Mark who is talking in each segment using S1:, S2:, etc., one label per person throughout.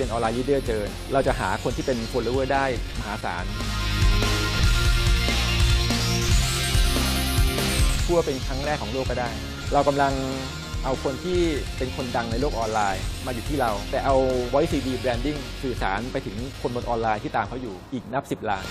S1: เป็นออนไลน์ลีดเดอร์เจอ เราจะหาคนที่เป็น follower ได้มหาศาลทั่วเป็นครั้งแรกของโลกก็ได้ เรากำลังเอาคนที่เป็นคนดังในโลกออนไลน์มาอยู่ที่เรา แต่เอา voice CD branding สื่อสารไปถึงคนบนออนไลน์ที่ตามเขาอยู่อีกนับ 10ล้าน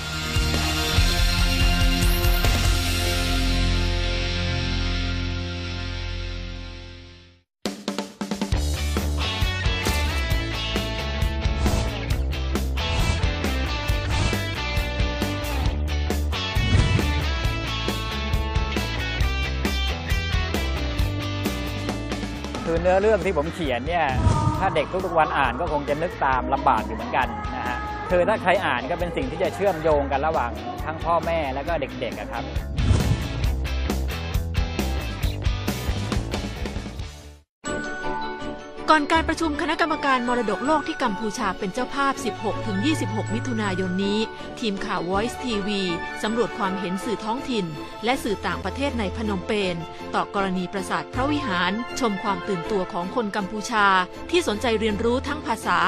S2: นื้อเรื่องที่ผมเขียนเนี่ยถ้าเด็กทุกๆวันอ่านก็คงจะนึกตามลำบากอยู่เหมือนกันนะฮะคือถ้าใครอ่านก็เป็นสิ่งที่จะเชื่อมโยงกันระหว่างทั้งพ่อแม่แล้วก็เด็กๆครับ
S3: ก่อนการประชุมคณะกรรมการมรดกโลกที่กัมพูชาเป็นเจ้าภาพ 16-26 มิถุนายนนี้ ทีมข่าว Voice TV สำรวจความเห็นสื่อท้องถิ่น และสื่อต่างประเทศในพนมเปญต่อกรณีปราสาทพระวิหาร ชมความตื่นตัวของคนกัมพูชา ที่สนใจเรียนรู้ทั้งภาษา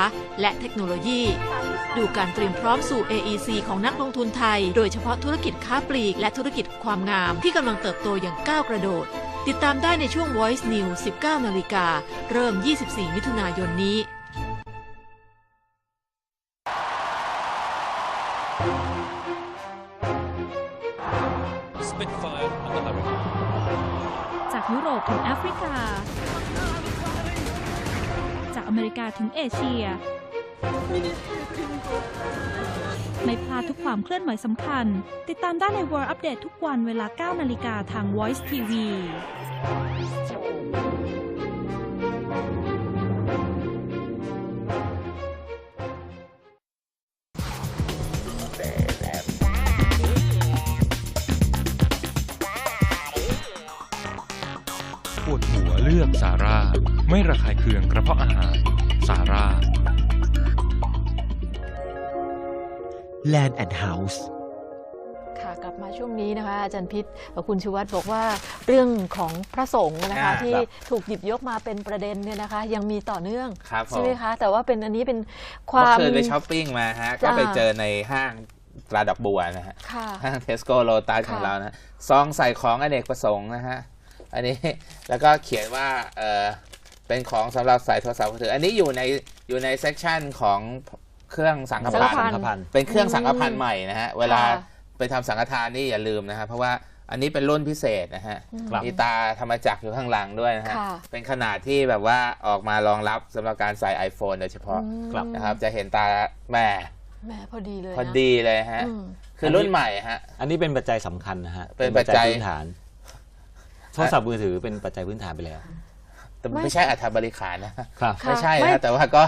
S3: และเทคโนโลยี ดูการเตรียมพร้อมสู่ AEC ของนักลงทุนไทย โดยเฉพาะธุรกิจค้าปลีกและธุรกิจความงามที่กำลังเติบโตอย่างก้าวกระโดด ติดตามได้ในช่วง Voice News 19 นาฬิกา เริ่ม 24 มิถุนายนนี้
S4: Spitfire on the hurricane.
S5: จากยุโรปถึงแอฟริกา จากอเมริกาถึงเอเชีย ไม่พลาดทุกความเคลื่อนไหวสำคัญ ติดตามได้ใน World Update ทุกวันเวลา 9 นาฬิกาทาง Voice TV
S4: ปวดหัวเลือกสาร่า ไม่ระคายเคืองกระเพาะอาหาร สาร่า
S6: Land and House
S7: ค่ะกลับมาช่วงนี้นะคะ อาจารย์พิษกับคุณชูวัตรบอกว่าเรื่องของพระสงฆ์นะคะ
S8: อ่า
S7: ที่
S8: ครับ
S7: ถูกหยิบยกมาเป็นประเด็นเนี่ยนะคะ ยังมีต่อเนื่อง
S8: ครับผม
S7: ใช่ไหมคะ แต่ว่าเป็นอันนี้เป็นค
S8: เมื่
S7: วา
S8: อ
S7: ม
S8: คืนไปช้อปปิ้งมาฮะ ก็
S7: จ้า
S8: ไปเจอในห้างตราดอกบัวนะฮะ
S7: ค่ะ
S8: ห้างเทสโก้โลตัส
S7: ค่ะ
S8: ของเรานะซองใส่ของอเนกประสงค์นะฮะ อันนี้ แล้วก็เขียนว่าเออเป็นของสำหรับใส่โทรศัพท์มือถือ อันนี้อยู่ในอยู่ในเซกชันของ เครื่องสังฆ
S7: สังฆ
S8: พั
S7: พั
S8: น
S7: น
S8: ธ์
S7: ธ์
S8: เป็นเครื่องสังฆพัน
S7: อื
S8: ธ์
S7: ม
S8: ใหม่นะฮะเวลา
S7: ค่ะ
S8: ไปทำสังฆทานนี่อย่าลืมนะฮะเพราะว่าอันนี้เป็นรุ่นพิเศษนะฮะ
S2: ครับ
S8: มีตาธรรมจักรอยู่ข้างหลังด้วยนะฮะ
S7: ค่ะ
S8: เป็นขนาดที่แบบว่าออกมารองรับสำหรับการใส่ iPhone โดยเฉพาะ
S7: อืม
S8: นะครับ จะเห็นตาแหม่
S7: แหมพอดีเลยนะ
S8: พอดีเลยฮะ
S7: อืม
S8: คือรุ่นใหม่ฮะ
S6: อันนี้เป็นปัจจัยสำคัญนะฮะ
S8: เป็นปัจจัย
S6: พื้นฐานโทรศัพท์มือถือเป็นปัจจัยพื้นฐานไปแล้ว
S8: แต่
S7: ไม่
S8: ไม่ใช่อัฐบริขารนะ
S6: ครับ
S7: ค่ะ
S8: ไม่ใช่
S7: ไม่
S8: นะแต่ว่าก็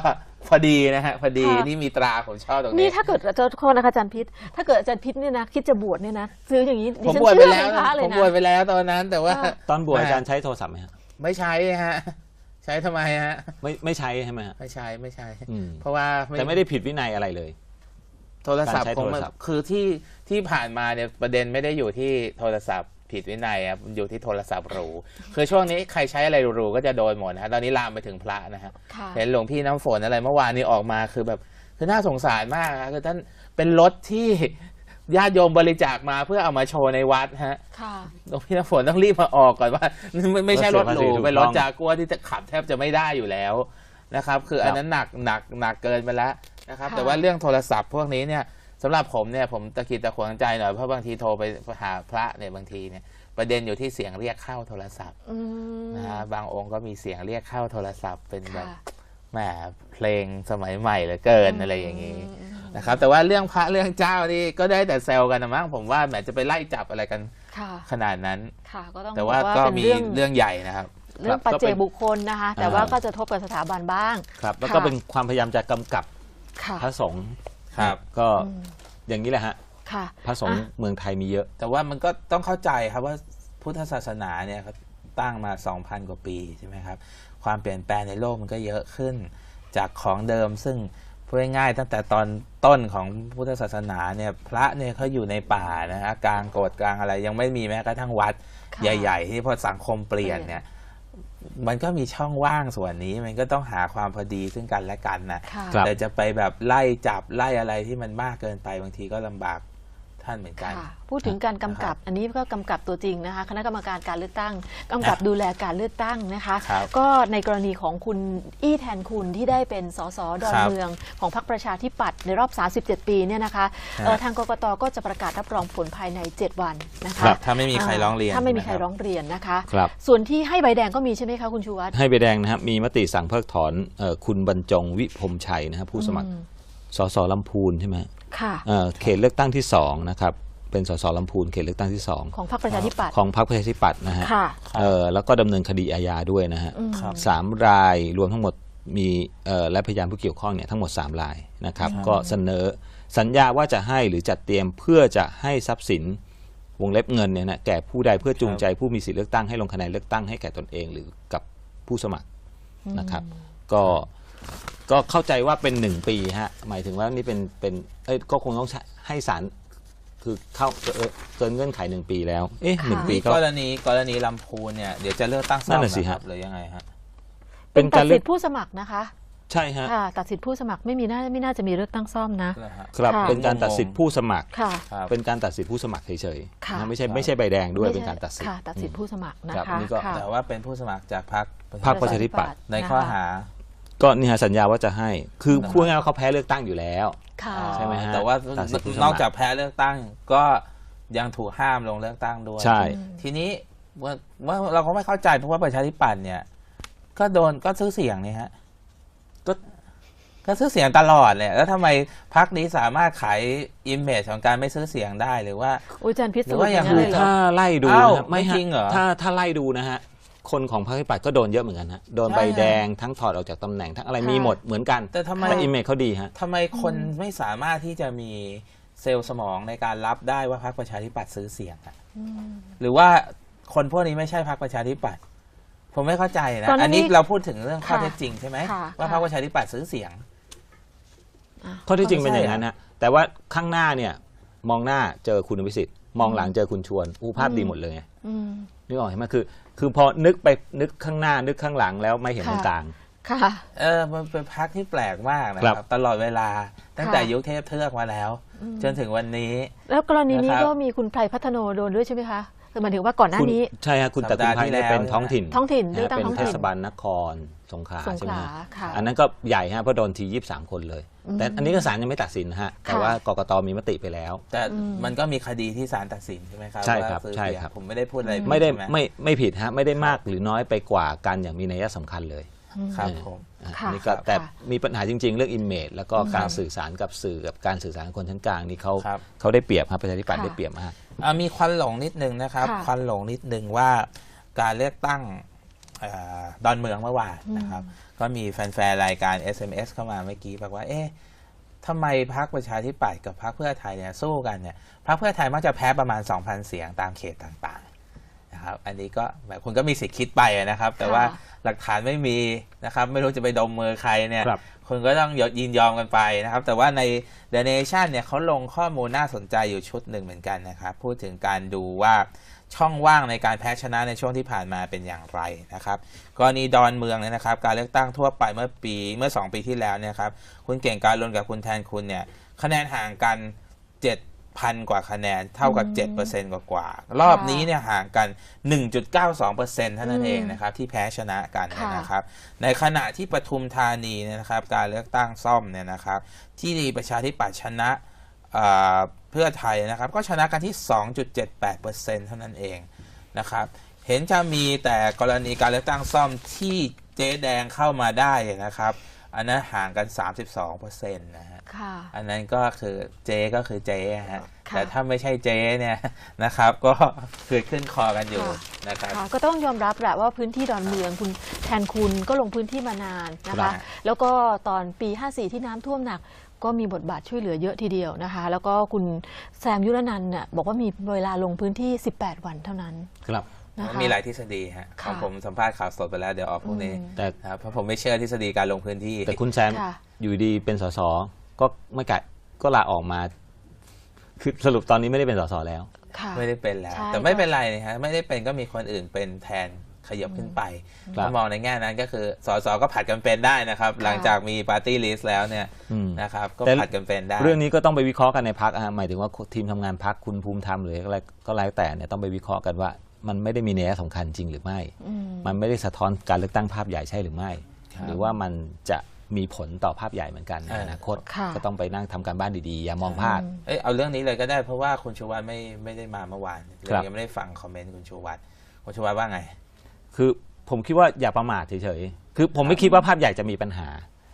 S8: พอดีนะฮะพอดี
S7: ค่ะ
S8: นี่มีตราผมชอบตรง
S7: นี่
S8: นี้
S7: ถ้าเกิดอาจารย์โทษนะคะอาจารย์พิษ ถ้าเกิดอาจารย์พิษเนี่ยนะคิดจะบวชเนี่ยนะซื้ออย่างนี้ดิ
S8: ผม
S7: ฉัน
S8: บวชไป
S7: เชื่อ
S8: แล้ว
S7: ในพระเลย
S8: ผม
S7: นะ
S8: บวชไปแล้วตอนนั้นแต่ว่า
S7: ค่ะ
S6: ตอนบวชอาจารย์ใช้โทรศัพท์ไหมฮะ
S8: ไม่ใช้ฮะ ใช้ทำไมฮะ
S6: ไม่ไม่ใช้ใช่ไหมฮะ
S8: ไม่ใช้ไม่ใช้
S6: อืม
S8: เพราะว่า
S6: แต่ไม่ได้ผิดวินัยอะไรเลย
S8: โทรศัพท์
S6: การใช้
S8: ผม
S6: โทรศัพท์
S8: คือที่ที่ผ่านมาเนี่ยประเด็นไม่ได้อยู่ที่โทรศัพท์ ผิดวินัยครับอยู่ที่โทรศัพท์หรูคือช่วงนี้ใครใช้อะไรหรูๆก็จะโดนหมดนะฮะตอนนี้ลามไปถึงพระนะฮะ
S7: ค่ะ
S8: เห็นหลวงพี่น้ำฝนอะไรเมื่อวานนี้ออกมาคือแบบคือน่าสงสารมากนะคือท่านเป็นรถที่ญาติโยมบริจาคมาเพื่อเอามาโชว์ในวัดฮะ
S7: ค่ะ
S8: หลวงพี่น้ำฝนต้องรีบมาออกก่อนว่า ไม่ไม่ใช่รถหรู
S6: รถเสียภาษีถูก
S8: เป็นรถ
S6: ต้อง
S8: จากัวที่จะขับแทบจะไม่ได้อยู่แล้วนะครับ คืออันนั้นหนักหนักหนักเกินไปแล้วนะครับ
S7: ค่ะ
S8: แต่ว่าเรื่องโทรศัพท์พวกนี้เนี่ย สำหรับผมเนี่ยผมตะกิดตะขวงใจหน่อยเพราะบางทีโทรไปหาพระเนี่ยบางทีเนี่ยประเด็นอยู่ที่เสียงเรียกเข้าโทรศัพท์
S7: อืม
S8: นะฮะบางองค์ก็มีเสียงเรียกเข้าโทรศัพท์เป็นแบบ
S7: ค่ะ
S8: แหมเพลงสมัยใหม่เหลือเกินอะไรอย่างนี้
S7: อืม
S8: นะครับ แต่ว่าเรื่องพระเรื่องเจ้านี่ก็ได้แต่แซวกันนะมั้งผมว่าแหมจะไปไล่จับอะไรกัน
S7: ค่ะ
S8: ขนาดนั้น
S7: ค่ะก็ต้อง
S8: แต่ว่า
S7: บอก
S8: ก็
S7: เป็น
S8: มี
S7: เรื่อง
S8: เรื่องใหญ่นะครับ
S7: เรื่อง
S6: ครั
S7: ปัจ
S6: บก็
S7: เจ
S6: เป็
S7: ก
S6: น
S7: บุคคลนะคะ แต่ว่าก็จะทบกับสถาบันบ้าง
S6: ครับ แล้ว
S7: ค่ะ
S6: ก็เป็นความพยายามจะกำกับ
S7: ค่ะ
S6: พระสงฆ์
S8: ครับ
S6: ก็
S7: อืม
S6: อย่างนี้แหละฮะ
S7: ค่ะ
S6: พระสงฆ์
S7: อะ
S6: เมืองไทยมีเยอะ
S8: แต่ว่ามันก็ต้องเข้าใจครับว่าพุทธศาสนาเนี่ยครับตั้งมา 2,000 กว่าปีใช่ไหมครับ ความเปลี่ยนแปลงในโลกมันก็เยอะขึ้น จากของเดิมซึ่งพูดง่ายๆตั้งแต่ตอนต้นของพุทธศาสนาเนี่ยพระเนี่ยเขาอยู่ในป่านะฮะกลางโกดกลางอะไร ยังไม่มีแม้กระทั่งวัด
S7: ค่ะ
S8: ใหญ่ ๆ ที่พอสังคมเปลี่ยนเนี่ย มันก็มีช่องว่างส่วนนี้มันก็ต้องหาความพอดีซึ่งกันและกันนะ
S7: ค่ะ
S6: ครับ
S8: แต่จะไปแบบไล่จับไล่อะไรที่มันมากเกินไปบางทีก็ลำบาก ท่านเหมือนกัน
S7: ค่ะพูดถึงการกำกับอันนี้ก็กำกับตัวจริงนะคะ คณะกรรมการการเลือกตั้งกำกับดูแลการเลือกตั้งนะคะ
S8: ครับ
S7: ก็ในกรณีของคุณอี้แทนคุณที่ได้เป็นสสดอน
S8: ครับ
S7: เมือง ของพรรคประชาธิปัตย์ในรอบ 37 ปีเนี่ยนะคะ
S8: ครับ
S7: เอ่อทางกกตก็จะประกาศรับรองผลภายใน 7 วันนะคะ
S8: ครับถ้าไม่มีใครร้องเรียน
S7: ถ้าไม่มี
S8: ใช่
S7: ใคร
S8: ไหมครับ
S7: ร้องเรียนนะคะ
S6: ครับ
S7: ส่วนที่ให้ใบแดงก็มีใช่ไหมคะคุณชูวัตร
S6: ให้ใบแดงนะครับมีมติสั่งเพิกถอนเออคุณบรรจงวิพรมชัยนะครับผู้สมัคร
S7: อืม
S6: สสลำพูนใช่ไหม
S7: ค่ะ
S6: เอ่อเขตเลือกตั้งที่สองนะครับเป็นสสลำพูนเขตเลือกตั้งที่สอง
S7: ของพรรคประชาธิปัตย์
S6: ของพรรคประชาธิปัตย์นะฮะ
S7: ค่ะ
S6: เออแล้วก็ดำเนินคดีอาญาด้วยนะฮะ
S7: อืม
S8: ครับ
S6: สามรายรวมทั้งหมดมีเอ่อและพยานผู้เกี่ยวข้องเนี่ยทั้งหมด 3 รายนะครับ ก็เสนอสัญญาว่าจะให้หรือจัดเตรียมเพื่อจะให้ทรัพย์สินวงเล็บเงินเนี่ยนะแก่ผู้ใดเพื่อจูงใจผู้มีสิทธิเลือกตั้งให้ลงคะแนนเลือกตั้งให้แก่ตนเองหรือกับผู้สมัครนะครับ ก็ ก็เข้าใจว่าเป็นหนึ่งปีฮะ หมายถึงว่านี่เป็นเป็นเอ้ยก็คงต้องใช้ให้ศาลคือเข้าเอ่อเกินเงื่อนไขหนึ่งปีแล้ว เอ๊ะหนึ่งปี
S8: นี่
S6: ก็
S8: กรณีกรณีลำพูนเนี่ยเดี๋ยวจะเลือกตั้งซ่อ
S6: นั่
S8: ม
S6: นน่ะสิ
S8: นะค
S6: ฮะ
S8: รับหรือยังไงฮะ
S6: เป็น
S7: ตั
S6: กา
S7: ด
S6: ร
S7: สิ
S6: เลื
S7: ท
S6: อก
S7: ธิ์ผู้สมัครนะคะ
S6: ใช่ฮะ
S7: ค่ะตัดสิทธิ์ผู้สมัครไม่มีน่าไม่น่าจะมีเลือกตั้งซ่อมนะ
S8: เหรอฮะ
S6: ครับ
S7: ค่ะ
S6: เป็นการตัดสิทธิ์ผู้สมัคร
S7: ค่ะ
S8: ครับ
S6: เป็นการตัดสิทธิผู้สมัครเฉย
S7: ค่ะ
S6: ๆนะไม่ใช่ไม่ใช่ใบแดงด้วยเป็นการตัดสิทธิ์
S7: ค่ะตัดสิทธิ์ผู้สมัครนะ
S6: ครั
S7: คะ
S6: บนี่ก็
S7: ค่ะ
S8: แต่ว่าเป็นผู้สมัครจากพรรค
S6: พรรคประชาธิปัตย์
S8: ในข้อหา
S6: ก็นี่ฮะสัญญาว่าจะให้ คือ
S8: นะครับ
S6: พูดง่ายๆว่าเขาแพ้เลือกตั้งอยู่แล้ว
S7: ค่ะ
S6: ใช่ไหมฮะ
S8: แต่ว่า
S6: ตัดสิทธิ์ผู้สมัคร
S8: นอกจากแพ้เลือกตั้งก็ยังถูกห้ามลงเลือกตั้งด้วย
S6: ใช่
S8: ทีนี้ว่าว่าเราก็ไม่เข้าใจเพราะว่าประชาธิปัตย์เนี่ย ก็โดนก็ซื้อเสียงนี่ฮะก็ ก็ซื้อเสียงตลอดเลยแล้วทำไมพรรคนี้สามารถขายอิมเมจของการไม่ซื้อเสียงได้หรือว่า
S7: อุยอาจารย์พิ
S8: หรื
S7: สูจ
S8: อว่า
S7: น์
S8: อย่าง
S7: นั้น
S6: คือ
S7: เลยเหรอ
S6: ถ้าไล่ดู
S8: อ้าว
S6: นะครับไม่
S8: ไม่
S6: ฮะ
S8: จริงเหรอ
S6: ถ้าถ้าไล่ดูนะฮะ คนของพรรคประชาธิปัตย์ก็โดนเยอะเหมือนกันฮะโดน
S8: ใช่
S6: ใบ
S8: ฮะ
S6: แดงทั้งถอดออกจากตำแหน่งทั้งอะไร
S7: ค่ะ
S6: มีหมดเหมือนกัน
S8: แต่ทำไม
S6: แต่อิมเมจเขาดีฮะ
S8: ทำไมคนไม่สามารถที่จะมีเซลล์สมองในการรับได้ว่าพรรคประชาธิปัตย์ซื้อเสียงอะหรือว่าคนพวกนี้ไม่ใช่พรรคประชาธิปัตย์ผมไม่เข้าใจนะ
S7: ตอนนั้น
S8: อันนี้
S7: นี่
S8: เราพูดถึงเรื่องข้อ
S7: ค่ะ
S8: เท็จจริงใช่ไหม
S7: ค่ะ
S8: ว่าพรรคประชาธิปัตย์ซื้อเสียง
S6: ข้อที่จริงเป็น
S8: ไม่
S6: อ
S8: ใช่
S6: ย่างนั้นฮะแต่ว่าข้างหน้าเนี่ยมองหน้าเจอคุณอภิสิทธิ์มองหลังเจอคุณชวนอู้ภาพดีหมดเลยไง
S7: อืม
S6: นึกออกไหมคือ คือพอนึกไปนึกข้างหน้านึกข้างหลังแล้วไม่เห็นตรง
S7: ค่ะ
S6: กลาง
S7: ค่ะ
S8: เออมันเป็นพักที่แปลกมากนะค
S6: ครั
S8: รับ
S6: บ
S8: ตลอดเวลาตั้งแต่
S7: ค่ะ
S8: ยุคเทพเทือกมาแล้ว จนถึงวันนี้
S7: แล้วกรณีนี้
S8: นะครับ
S7: ก็มีคุณไพรพัฒโนโดนด้วยใช่ไหมคะ คือหมายถึงว่าก่อนหน้า
S6: คุณ
S7: นี้
S6: ใช่ฮะคุณ
S8: สั
S6: แต่
S8: ป
S6: คุ
S8: ดา
S6: ณ
S8: ห์
S6: ไทย
S8: ที่
S6: เนี่ย
S8: แล้ว
S6: เป็นท้องถิ่น
S7: ท้องถิ่น
S6: นะ
S7: เลือก
S6: ฮะ
S7: ตั้ง
S6: เป็น
S7: ท้อง
S6: เท
S7: ถิ่น
S6: ศบาลนครสงขลา
S7: สง
S6: ใช่
S7: ข
S6: ไหม
S7: ลา
S6: ฮะ
S7: ค่ะ
S6: อันนั้นก็ใหญ่ฮะเพราะโดนทียี่สามคนเลยแต่อันนี้ก็ศาลยังไม่ตัดสินนะฮะแต่
S7: ค่ะ
S6: ว่ากกตมีมติไปแล้ว
S8: แต่มันก็มีคดีที่ศาลตัดสินใช่ไหมครับ
S6: ใช่ครับ
S8: ว่าซื้อ
S6: ใช่
S8: เสียง
S6: ครับ
S8: ผมไม่ได้พูดอะไรผิ
S6: ไม่ได้
S8: ใช่ห
S6: ไม่ไม่ผิดฮะไม่ได้มากหรือน้อยไปกว่ากันอย่างมีนัยสำคัญเลย
S8: ครับผม
S6: อะ
S7: ค่ะ
S6: นี่ก็
S7: ค่ะ
S6: แต่
S7: ค่ะ
S6: มีปัญหาจริง ๆ เรื่องอิมเมจแล้วก็การ
S8: ครับ
S6: สื่อสารกับสื่อกับการสื่อสารกับคนชั้นกลางนี่เขา
S8: ครับ
S6: เขาได้เปรียบครับประชาธิปัตย์
S7: ค่ะ
S6: ได้เปรียบมาก
S8: อะมีควันหลงนิดนึงนะครับ
S7: ค่ะ
S8: ควันหลงนิดนึงว่าการเลือกตั้งเออดอนเมืองเมื่อวานนะครับ ก็มีแฟนๆรายการ SMS เข้ามาเมื่อกี้บอกว่า เอ๊ะทำไมพรรคประชาธิปัตย์กับพรรคเพื่อไทยเนี่ยสู้กันเนี่ยพรรคเพื่อไทยมักจะแพ้ประมาณ 2,000 เสียงตามเขตต่างๆ นะครับ อันนี้ก็แบบคุณก็มีสิทธิ์คิดไปนะครับ แต่ว่าหลักฐานไม่มีนะครับ ไม่รู้จะไปดมมือใครเนี่ย
S6: ครับ
S8: คุณก็ต้องยินยอมกันไปนะครับ แต่ว่าใน The Nation เนี่ยเขาลงข้อมูลน่าสนใจอยู่ชุดหนึ่งเหมือนกันนะครับ พูดถึงการดูว่าช่องว่างในการแพ้ชนะในช่วงที่ผ่านมาเป็นอย่างไรนะครับกรณีดอนเมืองเนี่ยนะครับ การเลือกตั้งทั่วไปเมื่อปีเมื่อ 2 ปีที่แล้วเนี่ยครับคุณเก่งการลนกับคุณแทนคุณเนี่ยคะแนนห่างกัน 7,000กว่าคะแนนเท่ากับ 7%กว่ากว่าๆรอบนี้เนี่ยห่างกัน 1.92%เท่านั้นเองนะครับที่แพ้ชนะกันเนย
S7: ค่ะ
S8: นะครับ ในขณะที่ปทุมธานีเนี่ยนะครับการเลือกตั้งซ่อมเนี่ยนะครับ ที่ประชาธิปัตย์ชนะเอ่อเพื่อไทยนะครับ ก็ชนะกันที่ 2.78%เท่านั้นเองนะครับ เห็นจะมีแต่กรณีการเลือกตั้งซ่อมที่เจ๊แดงเข้ามาได้นะครับ อันนั้นห่างกัน 32%นะฮะ
S7: ค่ะ
S8: อันนั้นก็คือเจ๊ก็คือเจ๊ฮะ
S7: ค่ะ
S8: แต่ถ้าไม่ใช่เจ๊เนี่ยนะครับ ก็คือขึ้นคอกันอยู่
S7: ค่ะ
S8: นะครับ
S7: ค่ะก็ต้องยอมรับแหละว่าพื้นที่ดอนเมืองคุณแทนคุณก็ลงพื้นที่มานานนะ
S8: ครั
S7: คะ
S8: บ
S7: แล้วก็ตอนปี 54 ที่น้ำท่วมหนักก็มีบทบาทช่วยเหลือเยอะทีเดียวนะคะ แล้วก็คุณแซมยุรนันท์เนี่ยบอกว่ามีเวลาลงพื้นที่ 18 วันเท่านั้น
S6: ครับ
S7: นะคะ
S8: มีหลายทฤษฎีฮะ
S7: ค่ะ
S8: ผมสัมภาษณ์ข่าวสดไปแล้วเดี๋ยวออกพรุ่งนี้
S7: อืม
S6: แต่
S8: นะครับเพราะผมไม่เชื่อทฤษฎีการลงพื้นที่
S6: แต่คุณแซม
S7: ค่ะ
S6: อยู่ดีเป็นสส ก็ไม่กะก็ลาออกมา คือสรุปตอนนี้ไม่ได้เป็นสสแล้ว
S7: ค่ะ
S8: ไม่ได้เป็นแล้ว
S7: ใช่
S8: แต่ไม่เป็นไรนะฮะไม่ได้เป็นก็มีคนอื่นเป็นแทนขยับขึ้นไป
S6: ครับ
S8: ถ้ามองในแง่นั้นก็คือสสก็ผัดกันเป็นได้นะครับ หลังจากมีปาร์ตี้ลิสต์แล้วเนี่ย
S6: อืม
S8: นะครับก็
S6: แต่
S8: ผัดกันเป็นได้
S6: เรื่องนี้ก็ต้องไปวิเคราะห์กันในพักหมายถึงว่าทีมทำงานพักคุณภูมิธรรมหรืออะไรก็แล้วแต่เนี่ยต้องไปวิเคราะห์กันว่า มันไม่ได้มีนัยสำคัญจริงหรือไม่
S7: อืม
S6: มันไม่ได้สะท้อนการเลือกตั้งภาพใหญ่ใช่หรือไม่
S8: ครับ
S6: หรือว่ามันจะ มีผลต่อภาพใหญ่เหมือนกันใน
S8: เออ
S6: อนาคต
S7: ค่ะ
S6: ก็ต้องไปนั่งทำการบ้านดีๆ อย่ามองพลาด
S8: เอ้ยเอาเรื่องนี้เลยก็ได้เพราะว่าคุณชูวัฒน์ไม่ไม่ได้มาเมื่อวาน
S6: ครับ
S8: เรายังไม่ได้ฟังคอมเมนต์คุณชูวัฒน์คุณชูวัฒน์ว่าไง
S6: คือผมคิดว่าอย่าประมาทเฉยๆ คือผมไม่คิดว่าภาพใหญ่จะมีปัญหา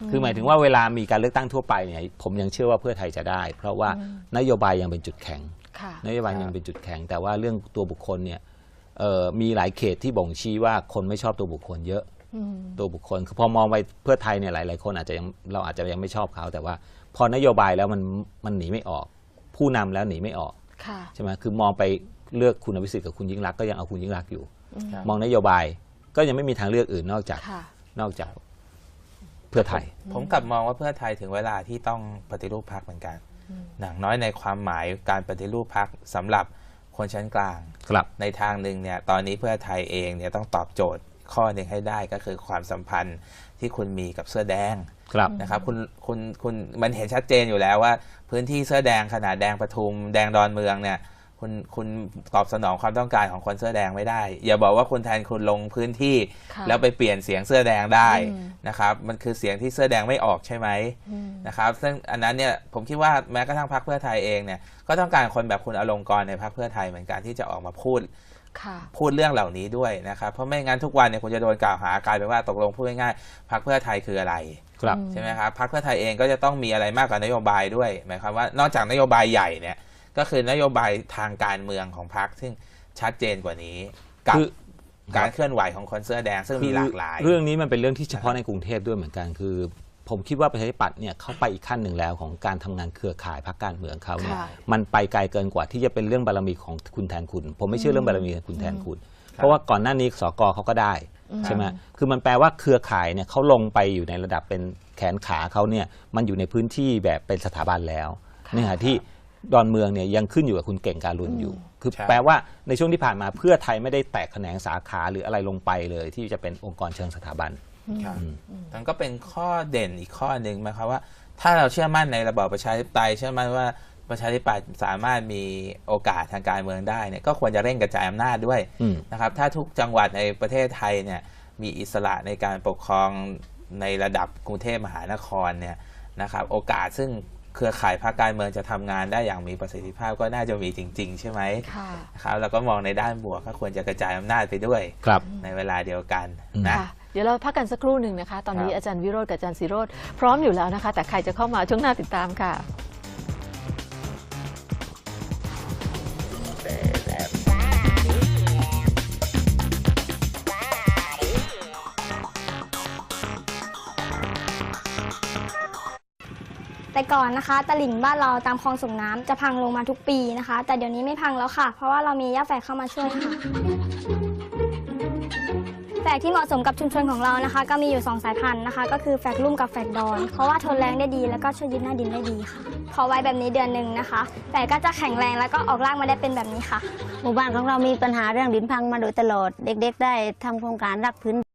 S6: คือหมายถึงว่าเวลามีการเลือกตั้งทั่วไปเนี่ยผมยังเชื่อว่าเพื่อไทยจะได้ เพราะว่านโยบายยังเป็นจุดแข็ง
S7: ค่ะ
S6: นโยบายยังเป็นจุดแข็ง แต่ว่าเรื่องตัวบุคคลเนี่ยเอ่อมีหลายเขตที่บ่งชี้ว่าคนไม่ชอบตัวบุคคลเยอะ
S7: อืม
S6: ตัวบุคคลคือพอมองไปเพื่อไทยเนี่ยหลาย ๆ คนอาจจะยังเราอาจจะยังไม่ชอบเขา แต่ว่าพอนโยบายแล้วมันมันหนีไม่ออก ผู้นำแล้วหนีไม่ออก
S7: ค่ะ
S6: ใช่ไหมคือมองไปเลือกคุณอภิสิทธิ์กับคุณยิ่งรักษณ์ก็ยังเอาคุณยิ่งรักษณ์อยู่
S8: ครับ
S6: มองนโยบายก็ยังไม่มีทางเลือกอื่นนอกจาก
S7: ค่ะ
S6: นอกจากเพื่อไทย
S8: ผมกลับมองว่าเพื่อไทยถึงเวลาที่ต้องปฏิรูปพักเหมือนกันหนักน้อยในความหมายการปฏิรูปพักสำหรับคนชั้นกลาง
S6: ครับ
S8: ในทางหนึ่งเนี่ยตอนนี้เพื่อไทยเองเนี่ยต้องตอบโจทย์ ข้อหนึ่งให้ได้ก็คือความสัมพันธ์ที่คุณมีกับเสื้อแดง
S6: ครับ
S8: นะครับคุณคุณคุณมันเห็นชัดเจนอยู่แล้วว่า พื้นที่เสื้อแดงขนาดแดงปทุม แดงดอนเมืองเนี่ยคุณคุณตอบสนองความต้องการของคนเสื้อแดงไม่ได้ อย่าบอกว่าคุณแทนคุณลงพื้นที่
S7: ค่ะ
S8: แล้วไปเปลี่ยนเสียงเสื้อแดงได้
S7: อืม
S8: นะครับมันคือเสียงที่เสื้อแดงไม่ออกใช่ไหม
S7: อืม
S8: นะครับซึ่งอันนั้นเนี่ยผมคิดว่าแม้กระทั่งพรรคเพื่อไทยเองเนี่ยก็ต้องการคนแบบคุณอลงกรณ์ในพรรคเพื่อไทยเหมือนกันที่จะออกมาพูด
S7: ค่ะ
S8: พูดเรื่องเหล่านี้ด้วยนะครับ เพราะไม่งั้นทุกวันเนี่ยคุณจะโดนกล่าวหากลายเป็นว่าตกลงพูดง่ายๆพรรคเพื่อไทยคืออะไร
S6: ครับ
S8: ใช่ไหมครับพรรคเพื่อไทยเองก็จะต้องมีอะไรมากกว่านโยบายด้วยหมายความว่านอกจากนโยบายใหญ่เนี่ยก็คือนโยบายทางการเมืองของพรรคซึ่งชัดเจนกว่านี้กับ
S6: คือ
S8: การเคลื่อนไหวของคนเสื้อแดงซึ่งมีหลากหลาย
S6: เรื่องนี้มันเป็นเรื่องที่เฉพาะในกรุงเทพด้วยเหมือนกันคือ ผมคิดว่าประชาธิปัตย์เนี่ยเข้าไปอีกขั้นหนึ่งแล้วของการทำงานเครือข่ายพรรคการเมืองเขาเนี่ย
S7: ค่ะ
S6: มันไปไกลเกินกว่าที่จะเป็นเรื่องบารมีของคุณแทนคุณ ผมไม่เชื่อเรื่องบารมีของคุณแทนคุณ เพราะว่าก่อนหน้านี้สกเขาก็ได้ใช่ไหมคือมันแปลว่าเครือข่ายเนี่ยเขาลงไปอยู่ในระดับเป็นแขนขาเขาเนี่ยมันอยู่ในพื้นที่แบบเป็นสถาบันแล้วในขณะที่ดอนเมืองเนี่ยยังขึ้นอยู่กับคุณเก่งการุณอยู่ คือ
S8: ใช่
S6: แปลว่าในช่วงที่ผ่านมาเพื่อไทยไม่ได้แตกแขนงสาขาหรืออะไรลงไปเลย ที่จะเป็นองค์กรเชิงสถาบัน
S8: ครับ
S6: อื ม
S8: มันก็เป็นข้อเด่นอีกข้อหนึ่งหมายความว่า ถ้าเราเชื่อมั่นในระบอบประชาธิปไตยเชื่อมั่นว่าประชาธิปัตย์สามารถมีโอกาสทางการเมืองได้เนี่ยก็ควรจะเร่งกระจายอำนาจด้วย
S6: อืม
S8: นะครับ ถ้าทุกจังหวัดในประเทศไทยเนี่ยมีอิสระในการปกครองในระดับกรุงเทพมหานครเนี่ยนะครับ โอกาสซึ่งเครือข่ายพรรคการเมืองจะทำงานได้อย่างมีประสิทธิภาพก็น่าจะมีจริง ๆ ใช่ไหม
S7: ค่ะ
S8: นะครับแล้วก็มองในด้านบวกก็ควรจะกระจายอำนาจไปด้วย
S6: ครับ
S8: ในเวลาเดียวกัน
S6: อืม
S8: นะ
S7: ค่ะเดี๋ยวเราพักกันสักครู่หนึ่งนะคะ ตอนนี้
S8: ครับ
S7: อาจารย์วิโรธกับอาจารย์ศิโรธพร้อมอยู่แล้วนะคะ แต่ใครจะเข้ามาช่วงหน้าติดตามค่ะ
S9: แต่ก่อนนะคะตลิ่งบ้านเราตามคลองส่งน้ำจะพังลงมาทุกปีนะคะ แต่เดี๋ยวนี้ไม่พังแล้วค่ะ เพราะว่าเรามีย่าแฝกเข้ามาช่วยค่ะ แฝกที่เหมาะสมกับชุมชนของเรานะคะ ก็มีอยู่ 2 สายพันธุ์นะคะ ก็คือแฝกลุ่มกับแฝกดอน เพราะว่าทนแรงได้ดี แล้วก็ช่วยยึดหน้าดินได้ดีค่ะพอไว้แบบนี้เดือนหนึ่งนะคะแฝกก็จะแข็งแรงแล้วก็ออกรากมาได้เป็นแบบนี้ค่ะ
S10: หมู่บ้านของเรามีปัญหาเรื่องดินพังมาโดยตลอด เด็ก ๆ ได้ทำโครงการรักพื้น